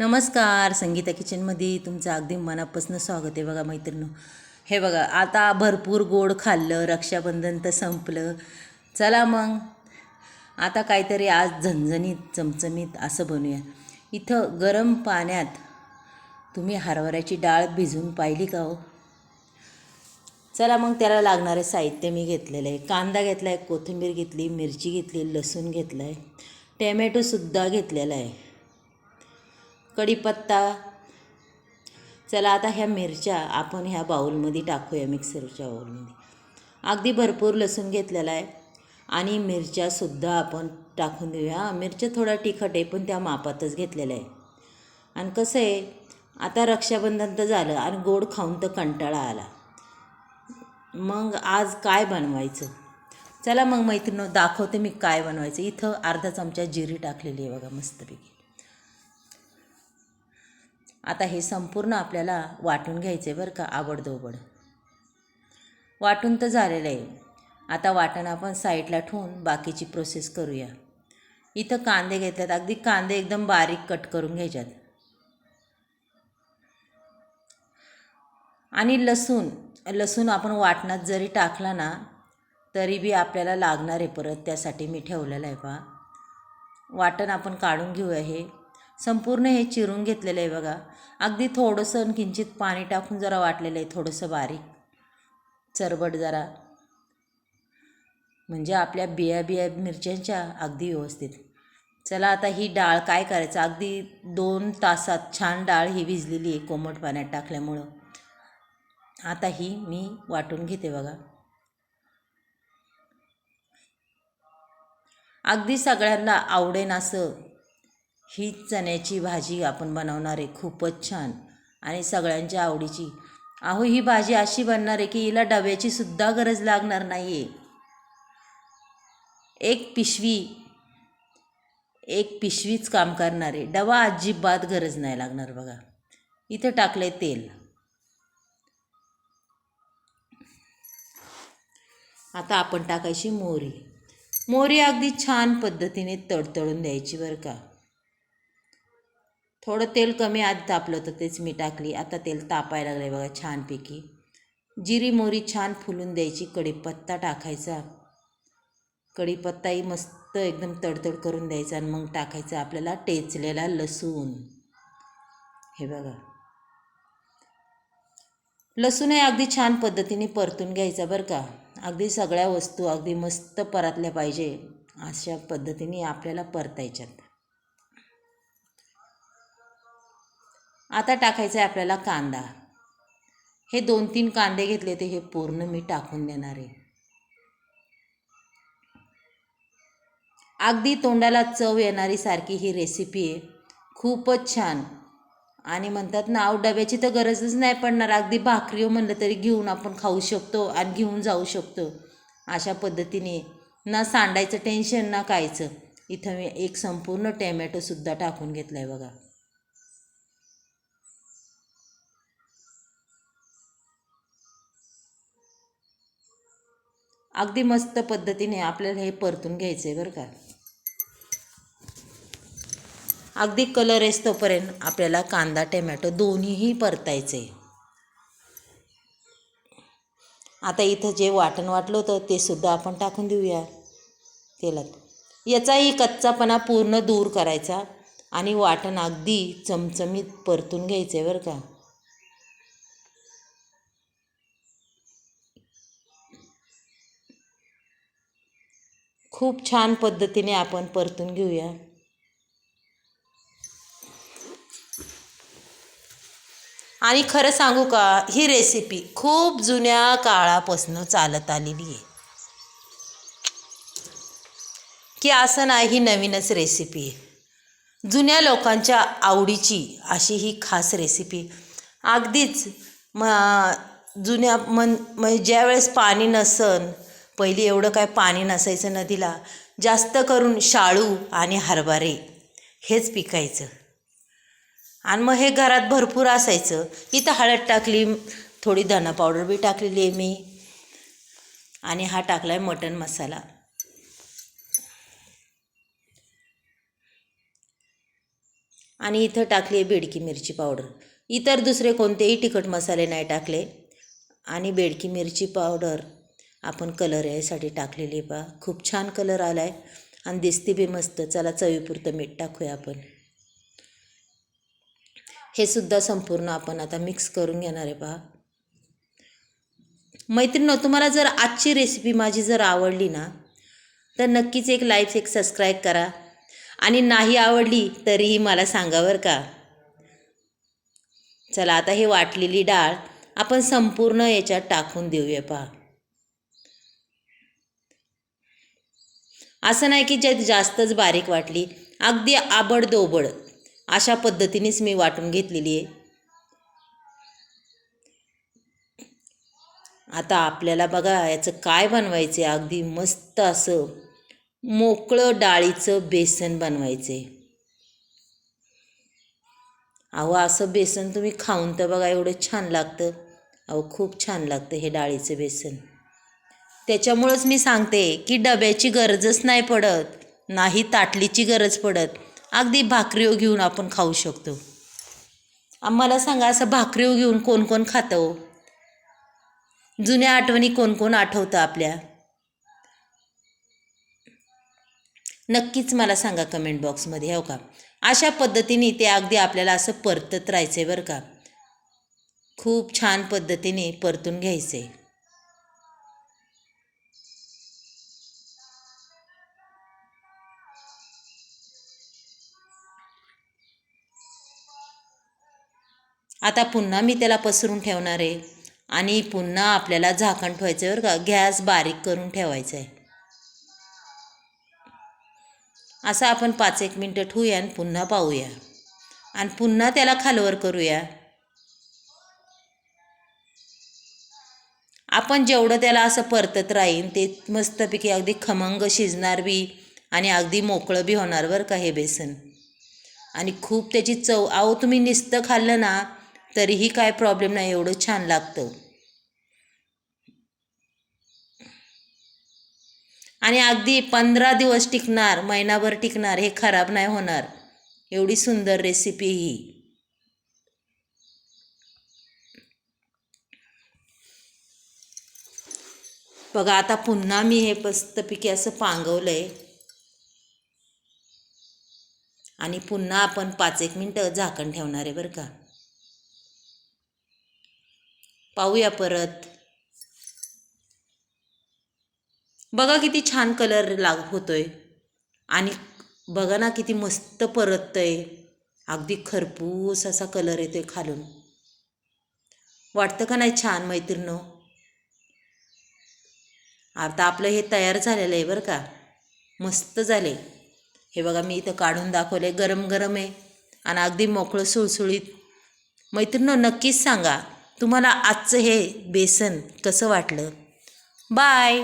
नमस्कार संगीता किचनमध्ये तुमचं अगदी मनापासून स्वागत आहे बघा मैत्रिणी हे बघा आता भरपूर गोड खाल्लं रक्षाबंधन तर संपलं. चला मग. आता काहीतरी आज झणझणीत चमचमीत असं बनवूया इथं गरम पाण्यात तुम्ही हरभऱ्याची डाळ भिजवून पाहिली का हो? चला मग त्याला लागणारे साहित्य मी घेतलेलं आहे. कांदा घेतला आहे कोथिंबीर घेतली मिरची घेतली लसूण घेतलं आहे टॅमॅटोसुद्धा घेतलेला आहे. कढीपत्ता. चला आता ह्या मिरच्या आपण ह्या बाऊलमध्ये टाकूया मिक्सरच्या बाऊलमध्ये अगदी भरपूर लसूण घेतलेला आहे. आणि मिरच्यासुद्धा आपण टाकून देऊया. मिरच्या थोडा तिखट आहे पण त्या मापातच घेतलेल्या आहे. आणि कसं आहे आता रक्षाबंधन तर झालं आणि गोड खाऊन तर कंटाळा आला. मग आज काय बनवायचं? चला मग मैत्रिणी दाखवते मी काय बनवायचं. इथं अर्धा चमचा जिरी टाकलेली आहे बघा मस्तपैकी. आता हे संपूर्ण आपल्याला वाटून घ्यायचं आहे बरं का आवडदोबड वाटून तर झालेलं आहे. आता वाटण आपण साईडला ठेवून बाकीची प्रोसेस करूया. इथं कांदे घेतल्यात अगदी कांदे एकदम बारीक कट करून घ्यायच्यात. आणि लसूण लसूण आपण वाटणात जरी टाकला ना तरी बी आपल्याला लागणार आहे परत. त्यासाठी मी ठेवलेलं आहे पा वाटण आपण काढून घेऊया हे. संपूर्ण हे चिरून घेतलेलं आहे बघा. अगदी थोडंसं किंचित पाणी टाकून जरा वाटलेलं आहे थोडंसं बारीक. चरबट जरा. म्हणजे आपल्या बिया बिया मिरच्यांच्या अगदी व्यवस्थित. चला आता ही डाळ काय करायचं? अगदी दोन तासात छान डाळ ही भिजलेली आहे कोमट पाण्यात टाकल्यामुळं. आता ही मी वाटून घेते बघा. अगदी सगळ्यांना आवडेन असं ही चण्याची भाजी आपण बनवणार आहे. खूपच छान. आणि सगळ्यांच्या आवडीची. अहो ही भाजी अशी बनणार आहे की हिला डब्याची सुद्धा गरज लागणार नाही आहे एक पिशवी एक पिशवीच काम करणार आहे. डबा अजिबात गरज नाही लागणार बघा. इथं टाकलं आहे तेल. आता आपण टाकायची मोहरी. मोहरी अगदी छान पद्धतीने तडतडून द्यायची बरं का. थोडं तेल कमी आधी तापलं होतं तेच मी टाकली. आता तेल तापायला लागलं आहे बघा छानपैकी. जिरी मोरी छान फुलून द्यायची. कढीपत्ता टाकायचा. कढीपत्ताही मस्त एकदम तडतड करून द्यायचा आणि मग टाकायचं आपल्याला टेचलेला लसूण. हे बघा. लसूण हे अगदी छान पद्धतीने परतून घ्यायचा बरं का. अगदी सगळ्या वस्तू अगदी मस्त परतल्या पाहिजे अशा पद्धतीने आपल्याला परतायच्यात. आता टाकायचं आहे आपल्याला कांदा. हे दोन तीन कांदे घेतले ते हे पूर्ण मी टाकून देणार आहे. अगदी तोंडाला चव येणारी सारखी ही रेसिपी आहे. खूपच छान. आणि म्हणतात ना आव डब्याची तर गरजच नाही पडणार. अगदी भाकरी हो म्हणलं तरी घेऊन आपण खाऊ शकतो आणि घेऊन जाऊ शकतो. अशा पद्धतीने ना सांडायचं टेन्शन ना कायचं इथं मी एक संपूर्ण टॅमॅटोसुद्धा टाकून घेतला आहे बघा. अगदी मस्त पद्धतीने आपल्याला हे परतून घ्यायचं आहे बरं का. अगदी कलर तोपर्यंत आपल्याला कांदा टमॅटो दोन्हीही परतायचे आता इथं जे वाटण वाटलं होतं ते सुद्धा आपण टाकून देऊया तेलात. याचाही कच्चापणा पूर्ण दूर करायचा आणि वाटण अगदी चमचमीत परतून घ्यायचं आहे बरं का. खूप छान पद्धतीने आपण परतून घेऊया. आणि खरं सांगू का ही रेसिपी खूप जुन्या काळापासून चालत आलेली आहे. की असं नाही ही नवीनच रेसिपी आहे. जुन्या लोकांच्या आवडीची अशी ही खास रेसिपी अगदीच म जुन्या मन म्हणजे ज्यावेळेस पाणी नसन पहिली एवढं काय पाणी नसायचं नदीला. जास्त करून शाळू आणि हरभरे हेच पिकायचं. आणि मग हे घरात भरपूर असायचं. इथं हळद टाकली थोडी धना पावडर बी टाकलेली आहे मी. आणि हा टाकला आहे मटण मसाला. आणि इथं टाकली आहे बेडकी मिरची पावडर. इतर दुसरे कोणतेही तिखट मसाले नाही टाकले. आणि बेडकी मिरची पावडर आपण कलर यासाठी टाकलेली आहे पा खूप छान कलर आला आहे आणि दिसते बी मस्त. चला चवीपुरतं मीठ टाकूया आपण. हे सुद्धा संपूर्ण आपण आता मिक्स करून घेणार आहे पहा. मैत्रिणी तुम्हाला जर आजची रेसिपी माझी जर आवडली ना तर नक्कीच एक लाईक एक सबस्क्राईब करा. आणि नाही आवडली तरीही मला सांगा बरं का. चला आता हे वाटलेली डाळ आपण संपूर्ण याच्यात टाकून देऊया पहा. असं नाही की ज्यात जास्तच बारीक वाटली अगदी आबडदोबड अशा पद्धतीनेच मी वाटून घेतलेली आहे. आता आपल्याला बघा याचं काय बनवायचं आहे अगदी मस्त असं मोकळं डाळीचं बेसन बनवायचं आहे अहो असं बेसन तुम्ही खाऊन तर बघा एवढं छान लागतं. अहो खूप छान लागतं हे डाळीचं बेसन. त्याच्यामुळंच मी सांगते की डब्याची गरजच नाही पडत नाही ताटलीची गरज पडत. अगदी भाकरीव घेऊन आपण खाऊ शकतो. आम्हाला सांगा असं भाकरीव घेऊन कोण कोण खातं हो? जुन्या आठवणी कोण कोण आठवतं आपल्या? नक्कीच मला सांगा कमेंट बॉक्समध्ये हो का? अशा पद्धतीने ते अगदी आपल्याला असं परतत राहायचं आहे बरं का. खूप छान पद्धतीने परतून घ्यायचं आहे आता पुन्हा मी त्याला पसरून ठेवणार आहे. आणि पुन्हा आपल्याला झाकण ठेवायचं आहे बरं का. गॅस बारीक करून ठेवायचं आहे असं आपण पाच एक मिनटं ठेवूया आणि पुन्हा पाहूया. आणि पुन्हा त्याला खालवर करूया. आपण जेवढं त्याला असं परतत राहीन ते मस्तपैकी अगदी खमंग शिजणार बी आणि अगदी मोकळं बी होणार बरं का हे बेसन. आणि खूप त्याची चव अहो तुम्ही निस्तं खाल्लं ना तरीही काय प्रॉब्लेम नाही एवढं छान लागतं. आणि अगदी पंधरा दिवस टिकणार महिनाभर टिकणार हे खराब नाही होणार. एवढी सुंदर रेसिपी ही. बघा आता पुन्हा मी हे मस्तपैकी असं पांगवलं आहे आणि पुन्हा आपण पाच एक मिनटं झाकण ठेवणार आहे बरं का. पाहूया परत. बघा किती छान कलर लाग होतोय. आणि बघा ना किती मस्त परततंय. अगदी खरपूस असा कलर येतोय खालून. वाटतं का नाही छान मैत्रिणो आता आपलं हे तयार झालेलं आहे बरं का. मस्त झाले हे बघा मी इथं काढून दाखवले गरम गरम आहे. आणि अगदी मोकळं सुळसुळीत. मैत्रिणो नक्कीच सांगा. तुम्हाला आजचं हे बेसन कसं वाटलं? बाय!